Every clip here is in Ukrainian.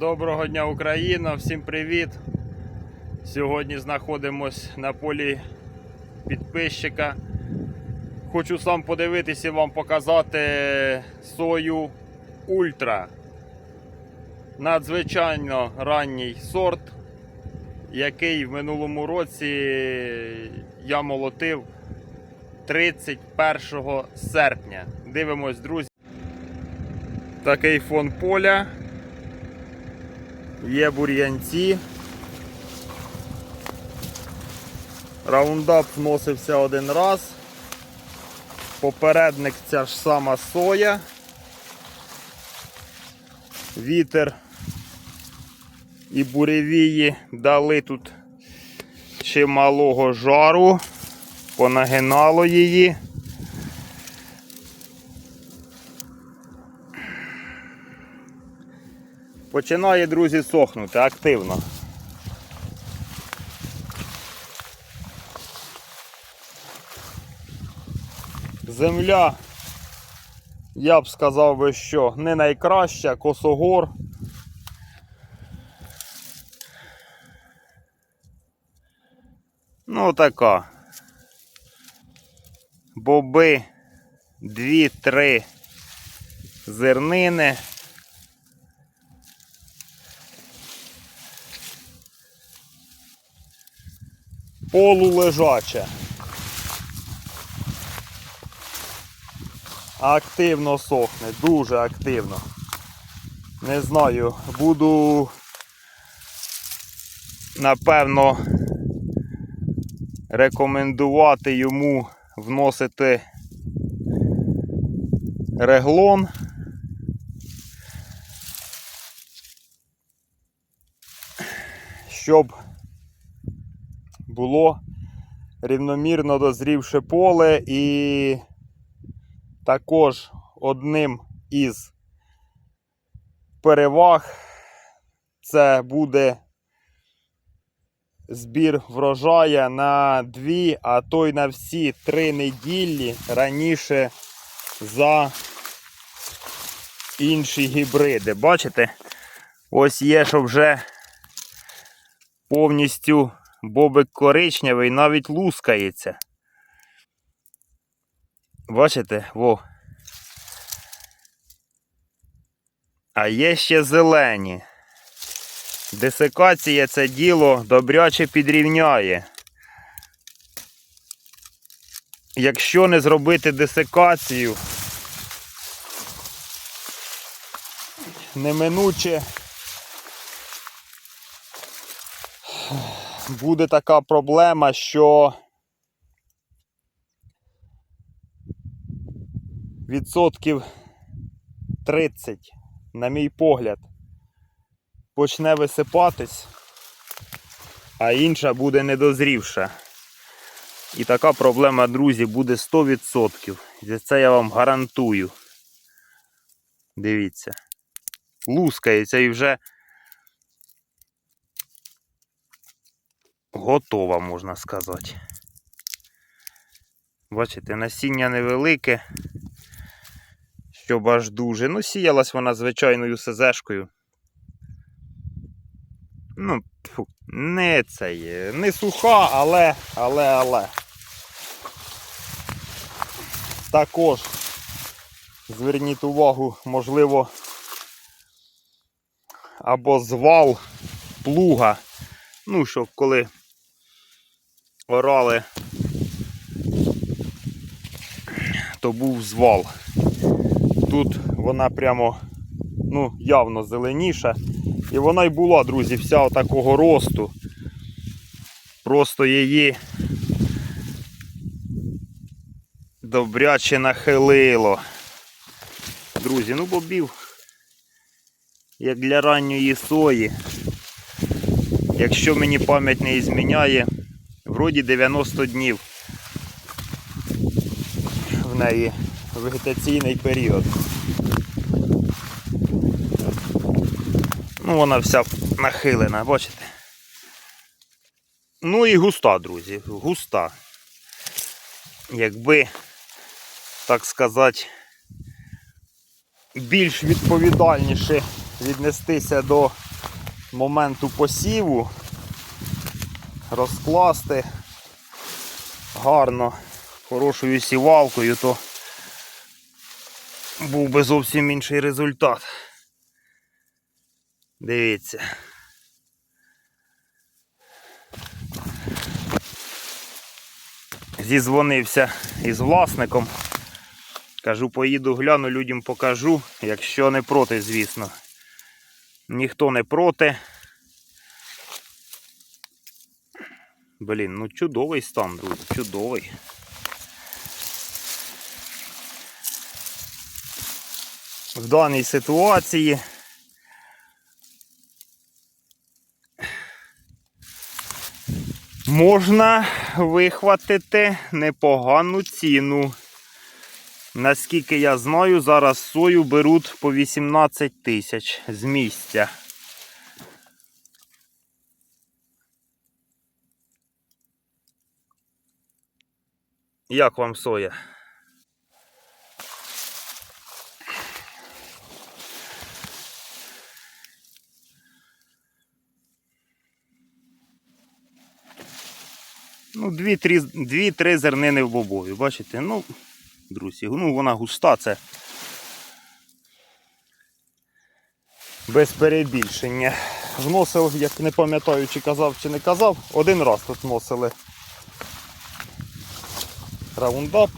Доброго дня, Україна! Всім привіт! Сьогодні знаходимось на полі підписчика. Хочу сам подивитися і вам показати сою Ультра. Надзвичайно ранній сорт, який в минулому році я молотив 31 серпня. Дивимось, друзі. Такий фон поля. Є бур'янці. Раундап вносився один раз. Попередник ця ж сама соя. Вітер і буревії дали тут чималого жару, понагинало її. Починає, друзі, сохнути активно. Земля, я б сказав би, що не найкраща, косогор. Ну, така. Боби, дві-три зернини. Полулежаче. Активно сохне, дуже активно. Не знаю, буду напевно рекомендувати йому вносити реглон. Щоб було рівномірно дозрівше поле і також одним із переваг це буде збір врожая на дві, а то й на всі три неділі раніше за інші гібриди. Бачите? Ось є, що вже повністю бобик коричневий навіть лускається. Бачите? Во. А є ще зелені. Десикація це діло добряче підрівняє. Якщо не зробити десикацію, неминуче буде така проблема, що відсотків 30, на мій погляд, почне висипатись, а інша буде недозрівша. І така проблема, друзі, буде 100%. І це я вам гарантую. Дивіться. Лускається і вже готова, можна сказати. Бачите, насіння невелике, щоб аж дуже. Ну, сіялась вона звичайною СЗшкою. Ну, фу, не є. Не суха, але, але, але. Також зверніть увагу, можливо, або звал плуга. Ну, щоб коли орали, то був звал. Тут вона прямо ну, явно зеленіша. І вона й була, друзі, вся такого росту. Просто її добряче нахилило. Друзі, ну бобів, як для ранньої сої, якщо мені пам'ять не зміняє, вроді 90 днів в неї вегетаційний період. Ну, вона вся нахилена, бачите? Ну і густа, друзі, густа. Якби, так сказати, більш відповідальніше віднестися до моменту посіву, розкласти гарно хорошою сівалкою, то був би зовсім інший результат. Дивіться. Зізвонився із власником. Кажу, поїду гляну, людям покажу, якщо не проти, звісно. Ніхто не проти. Блін, ну чудовий стан, друзі, чудовий. В даній ситуації можна вихватити непогану ціну. Наскільки я знаю, зараз сою беруть по 18 тисяч з місця. Як вам соя? Ну, дві-три зернини в бобові, бачите? Ну, друзі, ну вона густа, це без перебільшення. Вносив, як не пам'ятаю, чи казав, чи не казав, один раз тут вносили раундап.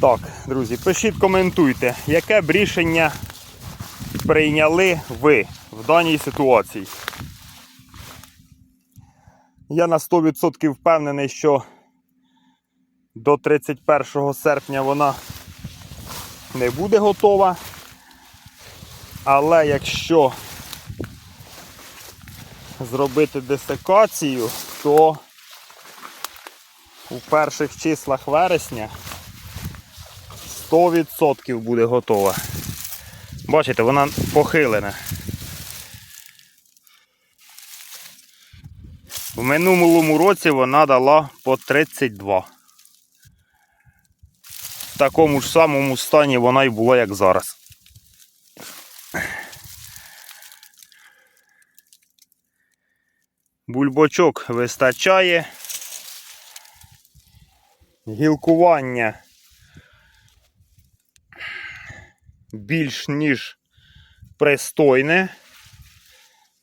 Так, друзі, пишіть, коментуйте, яке б рішення прийняли ви в даній ситуації. Я на 100% впевнений, що до 31 серпня вона не буде готова. Але якщо зробити десекацію, то у перших числах вересня 100% буде готова. Бачите, вона похилена. В минулому році вона дала по 32. В такому ж самому стані вона й була, як зараз. Бульбочок вистачає. Гілкування більш ніж пристойне,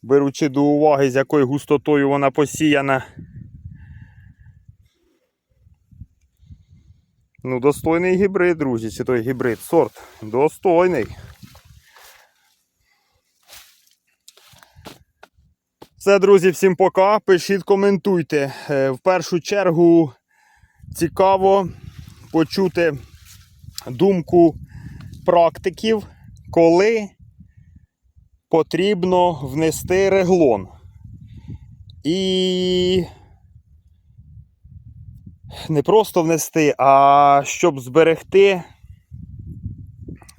беручи до уваги, з якою густотою вона посіяна. Ну, достойний гібрид, друзі, чи той гібрид, сорт. Достойний. Все, друзі, всім пока. Пишіть, коментуйте. Е, В першу чергу цікаво почути думку практиків, коли потрібно внести реглон. І не просто внести, а щоб зберегти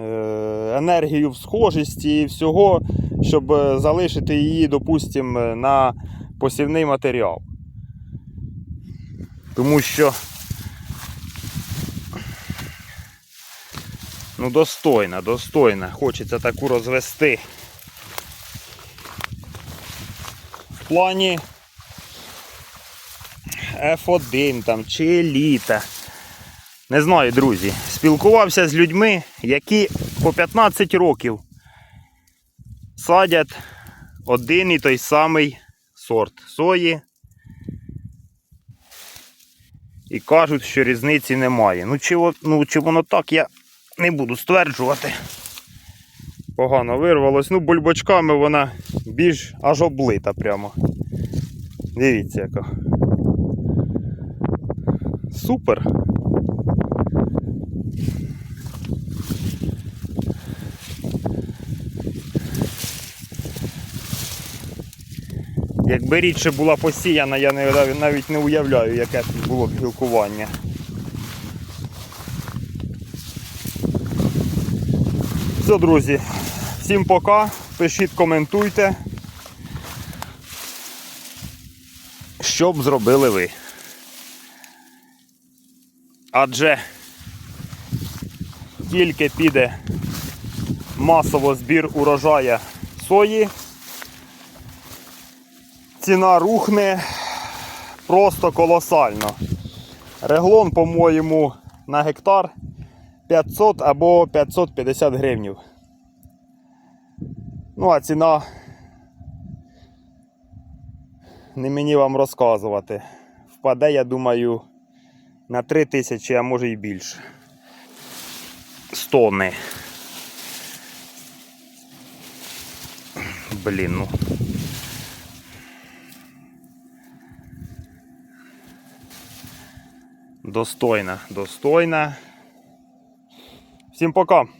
е, енергію в схожості і всього, щоб е, залишити її, допустимо, на посівний матеріал. Тому що Ну, достойна, достойна. Хочеться таку розвести. В плані F1 там чи еліта. Не знаю, друзі. Спілкувався з людьми, які по 15 років садять один і той самий сорт сої. І кажуть, що різниці немає. Ну, чи, ну, чи воно так, я не буду стверджувати. Погано вирвалось. Ну, бульбочками вона більш аж облита прямо. Дивіться яка. Супер. Якби рідше була посіяна, я навіть не уявляю, яке тут було б гілкування. Все, друзі. Всім пока. Пишіть, коментуйте. Що б зробили ви? Адже тільки піде масово збір урожая сої, ціна рухне просто колосально. Реглон, по-моєму, на гектар 500 або 550 гривнів. Ну, а ціна не мені вам розказувати. Впаде, я думаю, на 3 тисячі, а може і більше. З тонни. Блін, ну. Достойна, достойна. Всім пока.